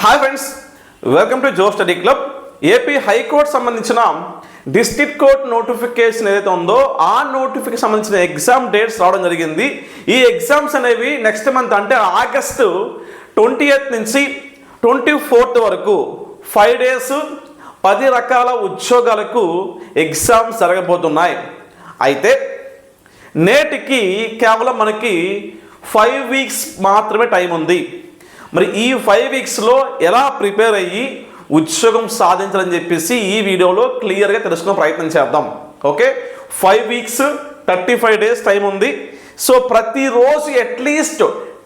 Hi friends welcome to Jo study club AP high court సంబంధించిన district court notification ఏదైతే ఉందో ఆ notification సంబంధించిన ఎగ్జామ్ డేట్స్ రావడం జరిగింది. ఈ ఎగ్జామ్స్ అనేవి నెక్స్ట్ మంత్ అంటే ఆగస్టు ట్వంటీ ఎయిత్ నుంచి ట్వంటీ ఫోర్త్ వరకు ఫైవ్ డేస్ పది రకాల ఉద్యోగాలకు ఎగ్జామ్స్ జరగబోతున్నాయి. అయితే నేటికి కేవలం మనకి ఫైవ్ వీక్స్ మాత్రమే టైం ఉంది. మరి ఈ ఫైవ్ వీక్స్లో ఎలా ప్రిపేర్ అయ్యి ఉద్యోగం సాధించాలని చెప్పేసి ఈ వీడియోలో క్లియర్గా తెలుసుకునే ప్రయత్నం చేద్దాం. Okay five weeks thirty five days time ఉంది. సో ప్రతిరోజు అట్లీస్ట్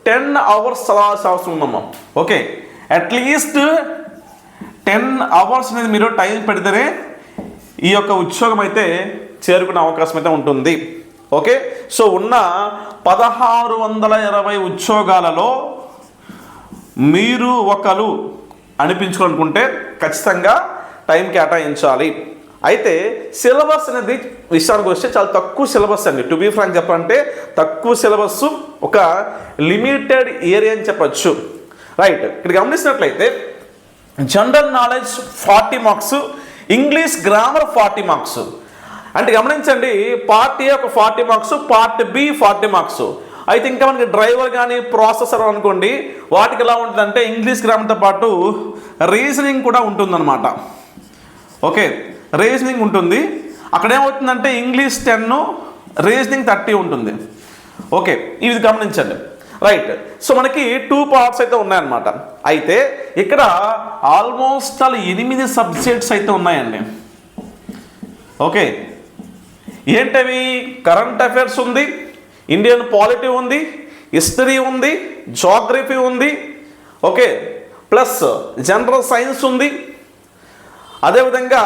టెన్ అవర్స్ చదవాల్సిన అవసరం ఉందమ్మా. ఓకే అట్లీస్ట్ టెన్ అవర్స్ అనేది మీరు టైం పెడితేనే ఈ యొక్క ఉద్యోగం అయితే చేరుకునే అవకాశం అయితే ఉంటుంది. ఓకే సో ఉన్న పదహారు వందల ఇరవై ఉద్యోగాలలో మీరు ఒకరు అనిపించుకోనుకుంటే ఖచ్చితంగా టైం కేటాయించాలి. అయితే సిలబస్ అనేది విషయానికి వస్తే చాలా తక్కువ సిలబస్ అండి. టు బీ ఫ్రాంక్ చెప్పాలంటే తక్కువ సిలబస్ ఒక లిమిటెడ్ ఏరియా అని చెప్పచ్చు. రైట్. ఇక్కడ గమనించినట్లయితే general knowledge forty marks English grammar forty marks. అంటే గమనించండి పార్ట్ ఏ ఒక forty marks part B forty marks. అయితే ఇంకా మనకి డ్రైవర్ కానీ ప్రాసెసర్ అనుకోండి వాటికి ఎలా ఉంటుందంటే ఇంగ్లీష్ గ్రామర్తో పాటు రీజనింగ్ కూడా ఉంటుందన్నమాట. ఓకే రీజనింగ్ ఉంటుంది. అక్కడ ఏమవుతుందంటే ఇంగ్లీష్ టెన్ రీజనింగ్ థర్టీ ఉంటుంది. ఓకే ఇది గమనించండి. రైట్ సో మనకి టూ పార్ట్స్ అయితే ఉన్నాయన్నమాట. అయితే ఇక్కడ ఆల్మోస్ట్ అలా ఎనిమిది సబ్జెక్ట్స్ అయితే ఉన్నాయండి. ఓకే ఏంటవి? కరెంట్ అఫైర్స్ ఉంది. ఇండియన్ పాలిటీ ఉంది హిస్టరీ ఉంది జోగ్రఫీ ఉంది ఓకే ప్లస్ జనరల్ సైన్స్ ఉంది. అదేవిధంగా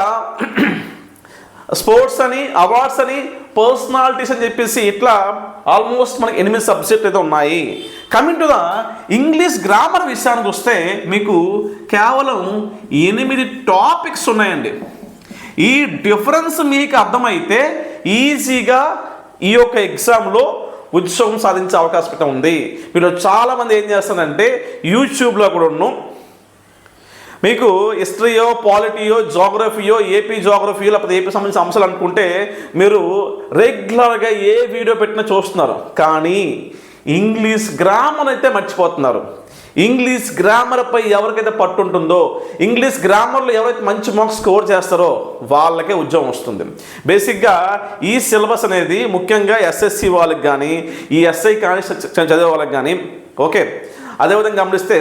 స్పోర్ట్స్ అని అవార్డ్స్ అని పర్సనాలిటీస్ అని చెప్పేసి ఇట్లా ఆల్మోస్ట్ మనకి ఎనిమిది సబ్జెక్ట్ అయితే ఉన్నాయి. Coming to the English grammar విషయానికి వస్తే మీకు కేవలం ఎనిమిది టాపిక్స్ ఉన్నాయండి. ఈ డిఫరెన్స్ మీకు అర్థమైతే ఈజీగా ఈ యొక్క ఎగ్జామ్లో ఉత్సవం సాధించే అవకాశం అయితే ఉంది. వీళ్ళు చాలామంది ఏం చేస్తారంటే యూట్యూబ్లో కూడా ఉన్నాం. మీకు హిస్టరీయో పాలిటీయో జోగ్రఫీయో ఏపీ జోగ్రఫీయో లేకపోతే ఏపీ సంబంధించిన అంశాలు అనుకుంటే మీరు రెగ్యులర్గా ఏ వీడియో పెట్టినా చూస్తున్నారు. కానీ ఇంగ్లీష్ గ్రామర్ అయితే మర్చిపోతున్నారు. ఇంగ్లీష్ గ్రామర్పై ఎవరికైతే పట్టు ఉంటుందో ఇంగ్లీష్ గ్రామర్లో ఎవరైతే మంచి మార్క్స్ స్కోర్ చేస్తారో వాళ్ళకే ఉద్యోగం వస్తుంది. బేసిక్గా ఈ సిలబస్ అనేది ముఖ్యంగా ఎస్ఎస్సి వాళ్ళకి కానీ ఈ ఎస్ఐ కానీ చదివే వాళ్ళకి కానీ ఓకే? అదేవిధంగా గమనిస్తే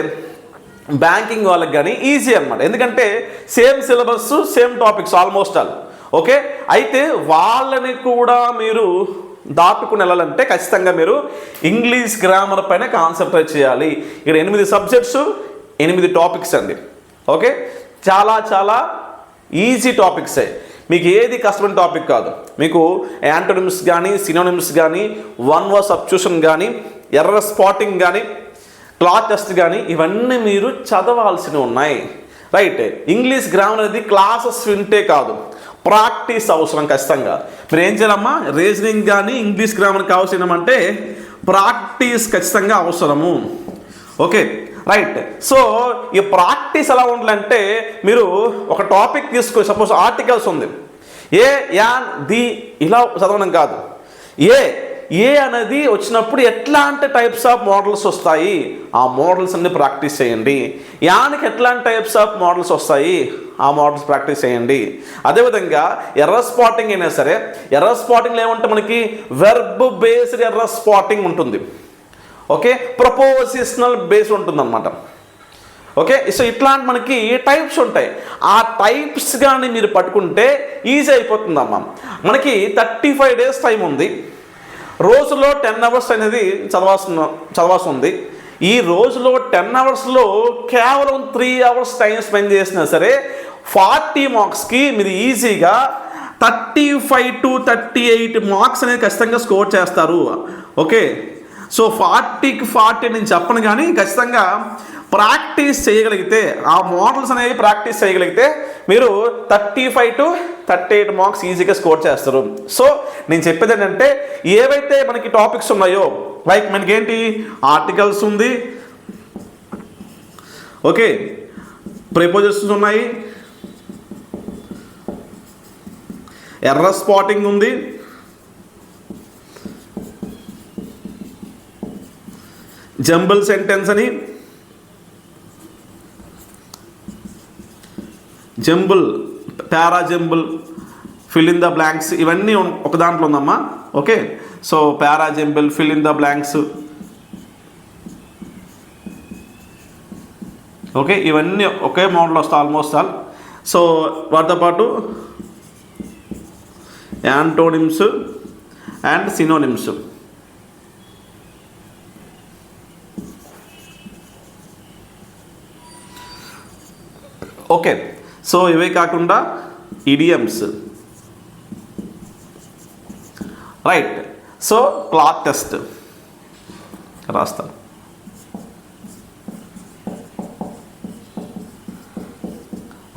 బ్యాంకింగ్ వాళ్ళకి కానీ ఈజీ అనమాట ఎందుకంటే same syllabus same topics almost all okay? అయితే వాళ్ళని కూడా మీరు దాటుకుని వెళ్ళాలంటే ఖచ్చితంగా మీరు ఇంగ్లీష్ గ్రామర్ పైన కాన్సన్ట్రేట్ చేయాలి. ఇక్కడ ఎనిమిది సబ్జెక్ట్స్ ఎనిమిది టాపిక్స్ అండి. ఓకే? చాలా చాలా ఈజీ టాపిక్సే మీకు ఏది కష్టమైన టాపిక్ కాదు. మీకు యాంటోనిమ్స్ కానీ సినోనిమ్స్ కానీ వన్ వర్ సబ్స్టిట్యూషన్ కానీ ఎర్ర స్పాటింగ్ కానీ క్లాత్ టెస్ట్ కానీ ఇవన్నీ మీరు చదవాల్సినవి ఉన్నాయి. రైట్ ఇంగ్లీష్ గ్రామర్ అనేది క్లాసెస్ వింటే కాదు. ప్రాక్టీస్ అవసరం ఖచ్చితంగా. మీరు ఏం చేయాలమ్మా రీజనింగ్ కానీ ఇంగ్లీష్ గ్రామర్ కావాల్సినమంటే ప్రాక్టీస్ ఖచ్చితంగా అవసరము. Okay right. సో ఈ ప్రాక్టీస్ ఎలా ఉండాలంటే మీరు ఒక టాపిక్ తీసుకొని సపోజ్ ఆర్టికల్స్ ఉంది. ఏ యాన్ ది ఇలా చదవడం కాదు. ఏ ఏ అనేది వచ్చినప్పుడు ఎట్లాంటి టైప్స్ ఆఫ్ మోడల్స్ వస్తాయి? ఆ మోడల్స్ అన్ని ప్రాక్టీస్ చేయండి. యానికి ఎట్లాంటి టైప్స్ ఆఫ్ మోడల్స్ వస్తాయి? ఆ మోడల్స్ ప్రాక్టీస్ చేయండి. అదేవిధంగా ఎర్ర స్పాటింగ్ అయినా సరే ఎర్ర స్పాటింగ్లో ఏమంటే మనకి? వెర్బ్ బేస్డ్ ఎర్ర స్పాటింగ్ ఉంటుంది. ఓకే ప్రపోజిషనల్ బేస్ ఉంటుంది అనమాట ఓకే సో ఇట్లాంటి మనకి టైప్స్ ఉంటాయి. ఆ టైప్స్ కానీ మీరు పట్టుకుంటే ఈజీ అయిపోతుందమ్మా. మనకి థర్టీ ఫైవ్ డేస్ టైం ఉంది. రోజులో టెన్ అవర్స్ అనేది చదవాల్సిన చదవాల్సి ఉంది ఈ రోజులో టెన్ అవర్స్లో కేవలం త్రీ అవర్స్ టైం స్పెండ్ చేసినా సరే ఫార్టీ మార్క్స్కి మీరు ఈజీగా thirty five to thirty eight marks అనేది ఖచ్చితంగా స్కోర్ చేస్తారు. ఓకే? సో ఫార్టీకి ఫార్టీ నేను చెప్పను కానీ ఖచ్చితంగా ప్రాక్టీస్ చేయగలిగితే ఆ మోడల్స్ అనేవి ప్రాక్టీస్ చేయగలిగితే మీరు thirty five to thirty eight marks ఈజీగా స్కోర్ చేస్తారు. సో నేను చెప్పేది ఏంటంటే ఏవైతే మనకి టాపిక్స్ ఉన్నాయో లైక్ మనకి ఏంటి ఆర్టికల్స్ ఉంది. ఓకే ప్రిపోజిషన్స్ ఉన్నాయి. ఎర్ర స్పాటింగ్ ఉంది. జంబుల్ సెంటెన్స్ అని. Jumble para jumble fill in the blanks ఇవన్నీ ఒక దాంట్లో ఉందమ్మా. Okay? So para jumble fill in the blanks. Okay? ఇవన్నీ ఒకే మోడల్ వస్తాయి ఆల్మోస్ట్ ఆల్. సో వాటితో పాటు antonyms and synonyms. Okay? So ఇవే కాకుండా idioms right so cloze test రాస్తాను.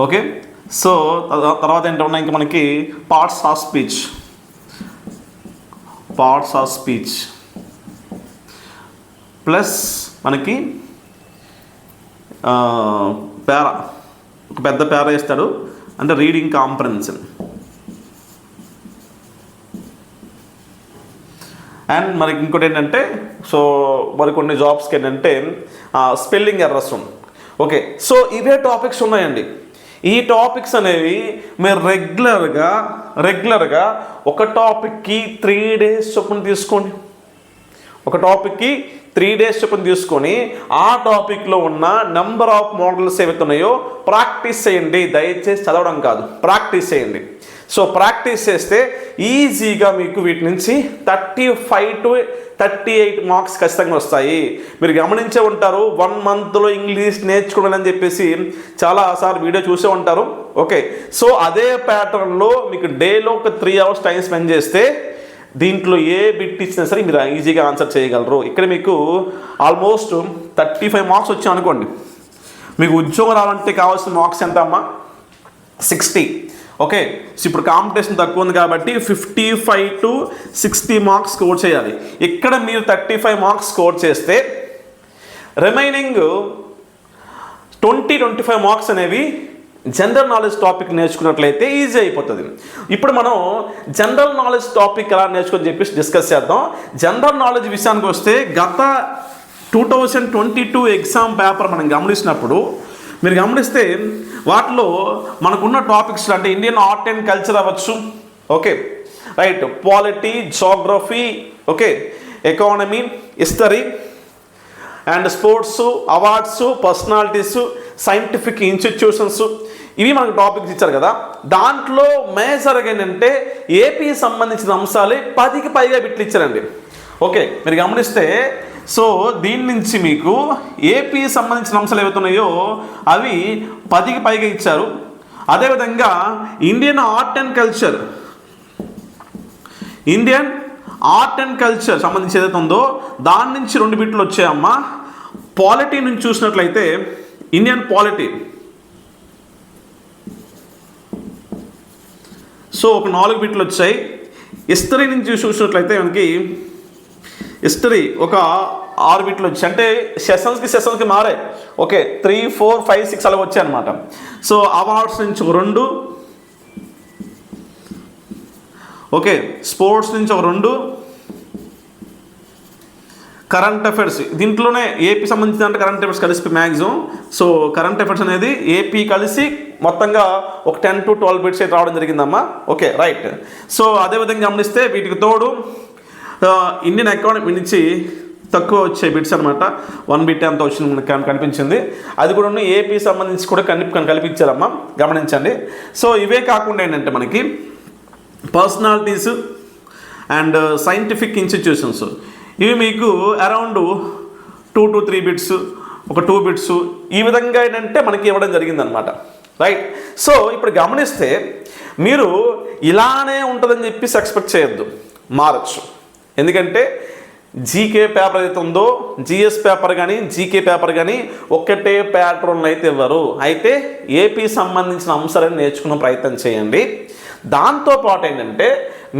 ఓకే సో తర్వాత ఏంటో ఇంకా మనకి parts of speech parts of speech plus మనకి పేరా ఒక పెద్ద పేర ఇస్తాడు అంటే రీడింగ్ కాంప్రహెన్షన్ అండ్ మనకి ఇంకోటి ఏంటంటే సో మరి కొన్ని జాబ్స్కి ఏంటంటే స్పెల్లింగ్ ఎర్రస్ ఓకే సో ఇవే టాపిక్స్ ఉన్నాయండి. ఈ టాపిక్స్ అనేవి మీరు రెగ్యులర్గా రెగ్యులర్గా ఒక టాపిక్కి త్రీ డేస్ చొప్పున తీసుకోండి. ఒక టాపిక్కి త్రీ డేస్ చొప్పున తీసుకొని ఆ టాపిక్లో ఉన్న నెంబర్ ఆఫ్ మోడల్స్ ఏవైతే ఉన్నాయో ప్రాక్టీస్ చేయండి. దయచేసి చదవడం కాదు ప్రాక్టీస్ చేయండి. సో ప్రాక్టీస్ చేస్తే ఈజీగా మీకు వీటి నుంచి thirty five to thirty eight marks ఖచ్చితంగా వస్తాయి. మీరు గమనించే ఉంటారు వన్ మంత్లో ఇంగ్లీష్ నేర్చుకోవాలని అని చెప్పేసి చాలాసార్లు వీడియో చూసే ఉంటారు. ఓకే సో అదే ప్యాటర్న్లో మీకు డేలో ఒక త్రీ అవర్స్ టైం స్పెండ్ చేస్తే దీంట్లో ఏ బిట్ ఇచ్చినా సరే మీరు ఈజీగా ఆన్సర్ చేయగలరు. ఇక్కడ మీకు ఆల్మోస్ట్ థర్టీ ఫైవ్ మార్క్స్ వచ్చాయి అనుకోండి. మీకు ఉద్యోగం రావాలంటే కావాల్సిన మార్క్స్ ఎంత అమ్మా సిక్స్టీ ఓకే సో ఇప్పుడు కాంపిటీషన్ తక్కువ ఉంది కాబట్టి fifty five to sixty marks score చేయాలి. ఇక్కడ మీరు థర్టీ ఫైవ్ మార్క్స్ స్కోర్ చేస్తే remaining twenty twenty five marks అనేవి జనరల్ నాలెడ్జ్ టాపిక్ నేర్చుకున్నట్లయితే ఈజీ అయిపోతుంది. ఇప్పుడు మనం జనరల్ నాలెడ్జ్ టాపిక్ ఎలా నేర్చుకొని చెప్పేసి డిస్కస్ చేద్దాం. జనరల్ నాలెడ్జ్ విషయానికి వస్తే గత two thousand twenty two exam paper మనం గమనించినప్పుడు మీరు గమనిస్తే వాటిలో మనకున్న టాపిక్స్ అంటే ఇండియన్ ఆర్ట్ అండ్ కల్చర్ అవ్వచ్చు. Okay. Right. Polity geography okay. Economy history and sports awards personalities scientific institutions ఇవి మనకు టాపిక్స్ ఇచ్చారు కదా. దాంట్లో మేజర్గా ఏంటంటే ఏపీ సంబంధించిన అంశాలే పదికి పైగా బిట్లు ఇచ్చారండి. ఓకే మీరు గమనిస్తే సో దీని నుంచి మీకు ఏపీ సంబంధించిన అంశాలు ఏవైతున్నాయో అవి పదికి పైగా ఇచ్చారు. అదేవిధంగా Indian art and culture Indian art and culture సంబంధించి ఏదైతే ఉందో దాని నుంచి రెండు బిట్లు వచ్చాయమ్మా. పాలిటీ నుంచి చూసినట్లయితే ఇండియన్ పాలిటీ సో ఒక నాలుగు బిట్లు వచ్చాయి. హిస్టరీ నుంచి చూసినట్లయితే మనకి హిస్టరీ ఒక ఆరు బిట్లు వచ్చాయి. అంటే సెషన్స్కి సెషన్స్కి మారే. Okay three four five six అలా వచ్చాయి అనమాట సో అవార్డ్స్ నుంచి ఒక రెండు. ఓకే స్పోర్ట్స్ నుంచి ఒక రెండు. Current affairs. దీంట్లోనే ఏపీ సంబంధించిన అంటే కరెంట్ అఫైర్స్ కలిసి మ్యాక్సిమం. సో కరెంట్ అఫైర్స్ అనేది ఏపీ కలిసి మొత్తంగా ఒక టెన్ టు ట్వెల్వ్ బిట్స్ అయితే రావడం జరిగిందమ్మా. Okay right. సో అదేవిధంగా గమనిస్తే వీటికి తోడు ఇండియన్ ఎకానమీ నుంచి తక్కువ వచ్చే బిట్స్ అనమాట వన్ బిట్ ఎంత వచ్చింది మనకు కనిపించింది. అది కూడా ఏపీ సంబంధించి కూడా కనిపి కల్పించారమ్మా గమనించండి. సో ఇవే కాకుండా ఏంటంటే మనకి పర్సనాలిటీస్ అండ్ సైంటిఫిక్ ఇన్స్టిట్యూషన్స్. ఇవి మీకు around two to three bits ఒక టూ బిట్స్ ఈ విధంగా ఏంటంటే మనకి ఇవ్వడం జరిగిందనమాట రైట్ సో ఇప్పుడు గమనిస్తే మీరు ఇలానే ఉంటుందని చెప్పేసి ఎక్స్పెక్ట్ చేయొద్దు. మారచ్చు. ఎందుకంటే జీకే పేపర్ అయితే ఉందో జిఎస్ పేపర్ కానీ జీకే పేపర్ కానీ ఒక్కటే ప్యాటర్న్ అయితే ఇవ్వరు. అయితే ఏపీ సంబంధించిన అంశాలను నేర్చుకునే ప్రయత్నం చేయండి. దాంతోపాటు ఏంటంటే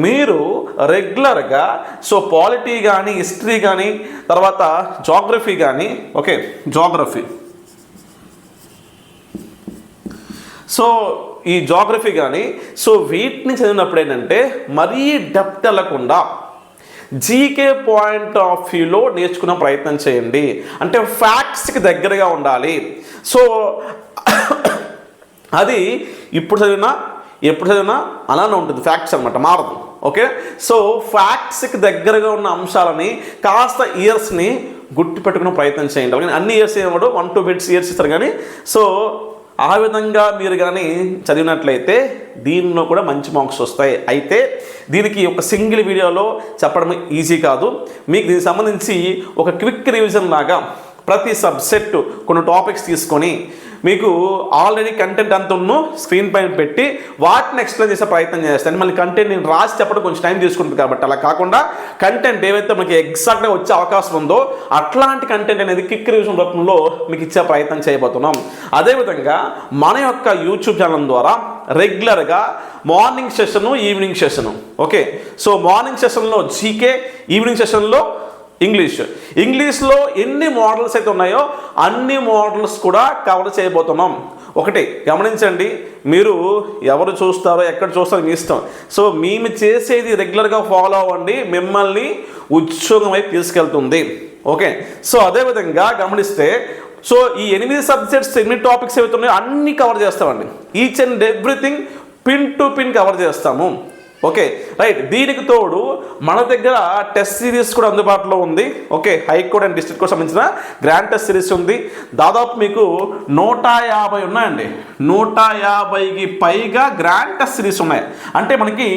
మీరు రెగ్యులర్గా సో పాలిటీ కానీ హిస్టరీ కానీ తర్వాత జాగ్రఫీ కానీ ఓకే జాగ్రఫీ. సో ఈ జాగ్రఫీ కానీ సో వీటిని చదివినప్పుడు ఏంటంటే మరీ డెప్త్ వెళ్ళకుండా జీకే పాయింట్ ఆఫ్ వ్యూలో నేర్చుకునే ప్రయత్నం చేయండి. అంటే ఫ్యాక్ట్స్కి దగ్గరగా ఉండాలి. సో అది ఇప్పుడు చదివినా ఎప్పుడు చదివినా అలానే ఉంటుంది. ఫ్యాక్ట్స్ అనమాట మారదు. ఓకే సో ఫ్యాక్ట్స్కి దగ్గరగా ఉన్న అంశాలని కాస్త ఇయర్స్ని గుర్తు పెట్టుకునే ప్రయత్నం చేయండి. కానీ అన్ని ఇయర్స్ ఏమో వన్ టూ బిట్స్ ఇయర్స్ ఇస్తారు కానీ సో ఆ విధంగా మీరు కానీ చదివినట్లయితే దీనిలో కూడా మంచి మార్క్స్ వస్తాయి. అయితే దీనికి ఒక సింగిల్ వీడియోలో చెప్పడం ఈజీ కాదు. మీకు దీనికి సంబంధించి ఒక క్విక్ రివిజన్ లాగా ప్రతి సబ్సెట్ కొన్ని టాపిక్స్ తీసుకొని మీకు ఆల్రెడీ కంటెంట్ అంత ఉన్ను స్క్రీన్ పైన పెట్టి వాటిని ఎక్స్ప్లెయిన్ చేసే ప్రయత్నం చేస్తాను మళ్ళీ కంటెంట్ నేను రాసి చెప్పడం కొంచెం టైం తీసుకుంటుంది కాబట్టి అలా కాకుండా కంటెంట్ ఏవైతే మనకి ఎగ్జాక్ట్గా వచ్చే అవకాశం ఉందో అట్లాంటి కంటెంట్ అనేది కిక్ రివిజన్ రూపంలో మీకు ఇచ్చే ప్రయత్నం చేయబోతున్నాం. అదేవిధంగా మన యొక్క యూట్యూబ్ ఛానల్ ద్వారా రెగ్యులర్గా morning session evening session okay so morning సెషన్లో జీకే ఈవినింగ్ సెషన్లో ఇంగ్లీష్. ఇంగ్లీష్లో ఎన్ని మోడల్స్ అయితే ఉన్నాయో అన్ని మోడల్స్ కూడా కవర్ చేయబోతున్నాం. ఒకటి గమనించండి మీరు ఎవరు చూస్తారో ఎక్కడ చూస్తారో మీ ఇష్టం. సో మేము చేసేది రెగ్యులర్గా ఫాలో అవ్వండి మిమ్మల్ని ఉద్యోగం వైపు తీసుకెళ్తుంది. ఓకే? సో అదేవిధంగా గమనిస్తే సో ఈ ఎనిమిది సబ్జెక్ట్స్ ఎన్ని టాపిక్స్ ఏవైతే ఉన్నాయో అన్ని కవర్ చేస్తామండి. Each and everything pin to pin cover చేస్తాము. ఓకే రైట్ దీనికి తోడు మన దగ్గర టెస్ట్ సిరీస్ కూడా అందుబాటులో ఉంది. Okay high court and district court సంబంధించిన గ్రాండ్ టెస్ట్ సిరీస్ ఉంది. దాదాపు మీకు నూట యాభై ఉన్నాయండి. నూట యాభైకి పైగా గ్రాండ్ టెస్ట్ సిరీస్ ఉన్నాయి. అంటే మనకి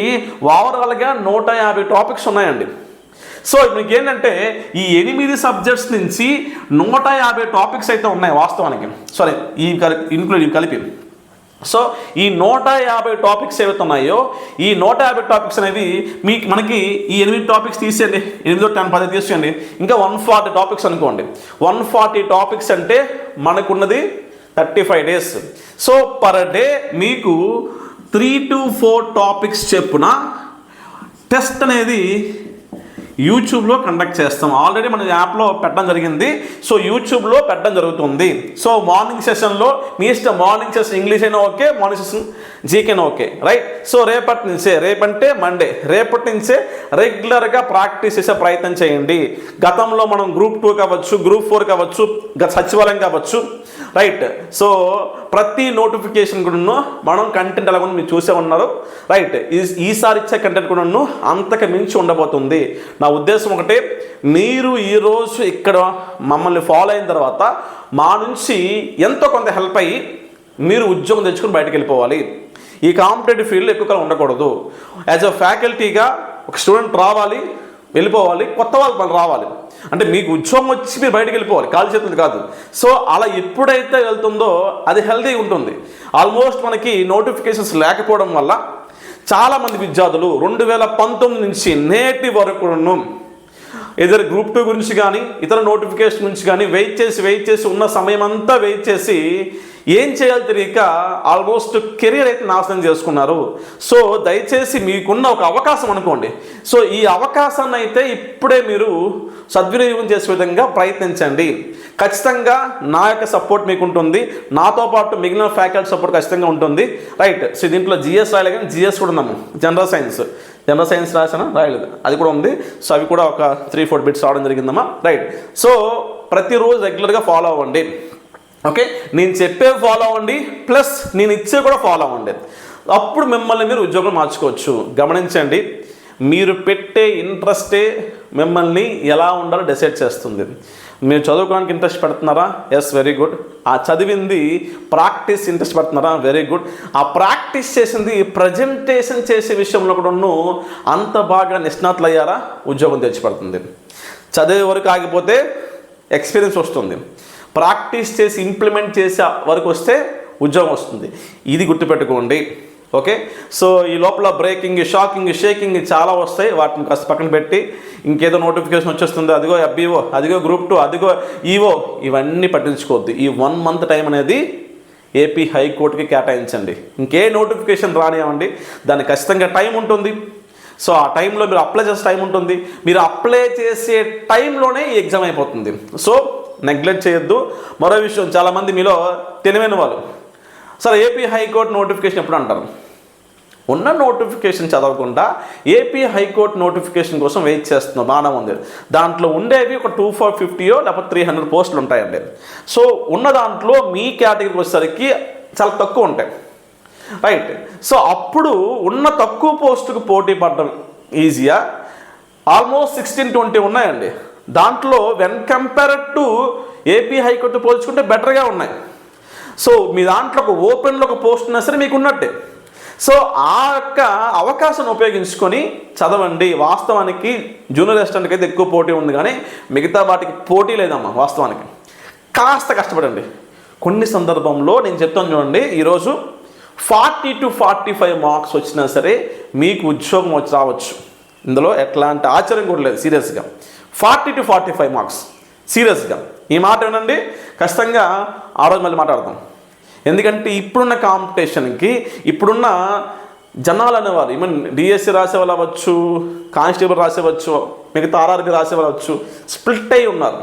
ఓవరాల్గా నూట యాభై టాపిక్స్ ఉన్నాయండి. సో మీకు ఏంటంటే ఈ ఎనిమిది సబ్జెక్ట్స్ నుంచి నూట యాభై టాపిక్స్ అయితే ఉన్నాయి వాస్తవానికి. సారీ ఈ కలిపి ఇన్క్లూడ్ ఇవి కలిపి. సో ఈ నూట యాభై టాపిక్స్ ఏవైతే ఉన్నాయో ఈ నూట యాభై టాపిక్స్ అనేవి మీకు మనకి ఈ ఎనిమిది టాపిక్స్ తీసేయండి. ఎనిమిదో టెన్ పది తీసేయండి. ఇంకా వన్ ఫార్టీ టాపిక్స్ అనుకోండి. వన్ ఫార్టీ టాపిక్స్ అంటే మనకున్నది thirty five days. So per day మీకు త్రీ టు ఫోర్ టాపిక్స్ చెప్పున టెస్ట్ అనేది యూట్యూబ్లో కండక్ట్ చేస్తాం. ఆల్రెడీ మన యాప్లో పెట్టడం జరిగింది. సో యూట్యూబ్లో పెట్టడం జరుగుతుంది. సో మార్నింగ్ సెషన్లో మీ ఇష్టం మార్నింగ్ సెషన్ ఇంగ్లీష్ అయినా ఓకే మార్నింగ్ సెషన్ జీకేనా ఓకే రైట్ సో రేపటి నుంచే రేపంటే మండే రేపటి నుంచే రెగ్యులర్గా ప్రాక్టీస్ చేసే ప్రయత్నం చేయండి. గతంలో మనం గ్రూప్ టూ కావచ్చు గ్రూప్ ఫోర్ కావచ్చు సచివాలయం కావచ్చు రైట్ సో ప్రతి నోటిఫికేషన్ కూడా మనం కంటెంట్ ఎలా మీరు చూసే ఉన్నారు. రైట్ ఈ- ఈసారి ఇచ్చే కంటెంట్ కూడా అంతకు మించి ఉండబోతుంది. నా ఉద్దేశం ఒకటే మీరు ఈరోజు ఇక్కడ మమ్మల్ని ఫాలో అయిన తర్వాత మా నుంచి ఎంతో కొంత హెల్ప్ అయ్యి మీరు ఉద్యోగం తెచ్చుకుని బయటకు వెళ్ళిపోవాలి. ఈ కాంపిటేటివ్ ఫీల్డ్లో ఎక్కువ కాలం ఉండకూడదు. యాజ్ అ ఫ్యాకల్టీగా ఒక స్టూడెంట్ రావాలి. వెళ్ళిపోవాలి కొత్త వాళ్ళు మళ్ళీ రావాలి. అంటే మీకు ఉద్యోగం వచ్చి మీరు బయటకు వెళ్ళిపోవాలి కాలు చేతులు కాదు. సో అలా ఎప్పుడైతే వెళ్తుందో అది హెల్దీ ఉంటుంది. ఆల్మోస్ట్ మనకి నోటిఫికేషన్స్ లేకపోవడం వల్ల చాలామంది విద్యార్థులు రెండు వేల పంతొమ్మిది నుంచి నేటి వరకును ఇతర గ్రూప్ టూ గురించి కానీ ఇతర నోటిఫికేషన్ గురించి కానీ వెయిట్ చేసి వెయిట్ చేసి ఉన్న సమయం అంతా వెయిట్ చేసి ఏం చేయాలో తెలియక ఆల్మోస్ట్ కెరీర్ అయితే నాశనం చేసుకున్నారు. సో దయచేసి మీకున్న ఒక అవకాశం అనుకోండి. సో ఈ అవకాశాన్ని అయితే ఇప్పుడే మీరు సద్వినియోగం చేసే విధంగా ప్రయత్నించండి. ఖచ్చితంగా నా యొక్క సపోర్ట్ మీకు ఉంటుంది నాతో పాటు మిగిలిన ఫ్యాకల్టీ సపోర్ట్ ఖచ్చితంగా ఉంటుంది. రైట్ సో దీంట్లో జిఎస్ రాయలే కానీ జిఎస్ కూడా ఉన్నాము. జనరల్ సైన్స్ జనరల్ సైన్స్ రాసిన రాయలేదు. అది కూడా ఉంది. సో అవి కూడా ఒక త్రీ ఫోర్ బిట్స్ రావడం జరిగిందమ్మా. రైట్ సో ప్రతిరోజు రెగ్యులర్గా ఫాలో అవ్వండి. ఓకే? నేను చెప్పే ఫాలో అవ్వండి ప్లస్ నేను ఇచ్చే కూడా ఫాలో అవ్వండి. అప్పుడు మిమ్మల్ని మీరు ఉద్యోగం మార్చుకోవచ్చు. గమనించండి మీరు పెట్టే ఇంట్రెస్టే మిమ్మల్ని ఎలా ఉండాలో డిసైడ్ చేస్తుంది. మీరు చదువుకోవడానికి ఇంట్రెస్ట్ పెడుతున్నారా? ఎస్ వెరీ గుడ్ ఆ చదివింది ప్రాక్టీస్ ఇంట్రెస్ట్ పెడుతున్నారా? వెరీ గుడ్ ఆ ప్రాక్టీస్ చేసింది ప్రజెంటేషన్ చేసే విషయంలో కూడా అంత బాగా నిష్ణాతులయ్యారా? ఉద్యోగం తెచ్చిపెడుతుంది చదివే వరకు ఆగిపోతే ఎక్స్పీరియన్స్ వస్తుంది. ప్రాక్టీస్ చేసి ఇంప్లిమెంట్ చేసే వరకు వస్తే ఉద్యోగం వస్తుంది. ఇది గుర్తుపెట్టుకోండి. ఓకే? సో ఈ లోపల బ్రేకింగ్ షాకింగ్ షేకింగ్ చాలా వస్తాయి. వాటిని కాస్త పక్కన పెట్టి ఇంకేదో నోటిఫికేషన్ వచ్చేస్తుంది అదిగో ఎఫ్బీఓ అదిగో గ్రూప్ టూ అదిగో ఈవో ఇవన్నీ పట్టించుకోవద్దు. ఈ వన్ మంత్ టైం అనేది ఏపీ హైకోర్టుకి కేటాయించండి. ఇంకే నోటిఫికేషన్ రానివ్వండి. దానికి ఖచ్చితంగా టైం ఉంటుంది. సో ఆ టైంలో మీరు అప్లై చేసే టైం ఉంటుంది. మీరు అప్లై చేసే టైంలోనే ఈ ఎగ్జామ్ అయిపోతుంది. సో నెగ్లెక్ట్ చేయొద్దు. మరో విషయం చాలామంది మీలో తెలివైన వాళ్ళు. సరే ఏపీ హైకోర్టు నోటిఫికేషన్ ఎప్పుడు అంటారు? ఉన్న నోటిఫికేషన్ చదవకుండా ఏపీ హైకోర్టు నోటిఫికేషన్ కోసం వెయిట్ చేస్తున్నాం బాగానే ఉంది. దాంట్లో ఉండేవి ఒక టూ ఫోర్ ఫిఫ్టీయో లేకపోతే త్రీ హండ్రెడ్ పోస్టులు ఉంటాయండి. సో ఉన్న దాంట్లో మీ కేటగిరీకి వచ్చేసరికి చాలా తక్కువ ఉంటాయి. రైట్? సో అప్పుడు ఉన్న తక్కువ పోస్టుకు పోటీ పడడం ఈజీయా? ఆల్మోస్ట్ సిక్స్టీన్ ట్వంటీ ఉన్నాయండి. దాంట్లో when compared to AP high court పోల్చుకుంటే బెటర్గా ఉన్నాయి. సో మీ దాంట్లో ఒక ఓపెన్లో ఒక పోస్ట్ ఉన్నా సరే మీకు ఉన్నట్టే. సో ఆ యొక్క అవకాశాన్ని ఉపయోగించుకొని చదవండి. వాస్తవానికి జూనియర్ అసిస్టెంట్కి అయితే ఎక్కువ పోటీ ఉంది కానీ మిగతా వాటికి పోటీ లేదమ్మా వాస్తవానికి. కాస్త కష్టపడండి. కొన్ని సందర్భంలో నేను చెప్తాను చూడండి. ఈరోజు forty to forty five marks వచ్చినా సరే మీకు ఉద్యోగం వచ్చి రావచ్చు. ఇందులో ఎట్లాంటి ఆశ్చర్యం కూడా లేదు సీరియస్గా forty to forty five marks. సీరియస్గా. ఈ మాట వినండి. ఖచ్చితంగా ఆ రోజు మళ్ళీ మాట్లాడదాం. ఎందుకంటే ఇప్పుడున్న కాంపిటీషన్కి ఇప్పుడున్న జనాలు అనేవారు ఈవెన్ డిఎస్సి రాసే వాళ్ళు అవ్వచ్చు కానిస్టేబుల్ రాసేవచ్చు మిగతా ఆర్ఆర్బి రాసే వాళ్ళు అవ్వచ్చు స్ప్లిట్ అయి ఉన్నారు.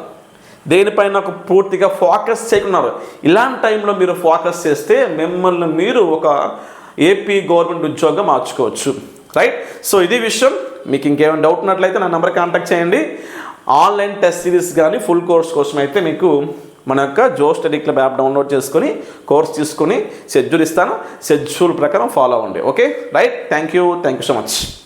దేనిపైన ఒక పూర్తిగా ఫోకస్ చేయకున్నారు. ఇలాంటి టైంలో మీరు ఫోకస్ చేస్తే మిమ్మల్ని మీరు ఒక ఏపీ గవర్నమెంట్ ఉద్యోగం మార్చుకోవచ్చు. రైట్? సో ఇది విషయం. మీకు ఇంకేమైనా డౌట్ ఉన్నట్లయితే నా నెంబర్ కాంటాక్ట్ చేయండి. ఆన్లైన్ టెస్ట్ సిరీస్ కానీ ఫుల్ కోర్స్ కోసం అయితే మీకు మన యొక్క Jo study club app download చేసుకొని కోర్స్ తీసుకొని షెడ్యూల్ ఇస్తాను. షెడ్యూల్ ప్రకారం ఫాలో అవ్వండి. Okay? Right? Thank you thank you so much.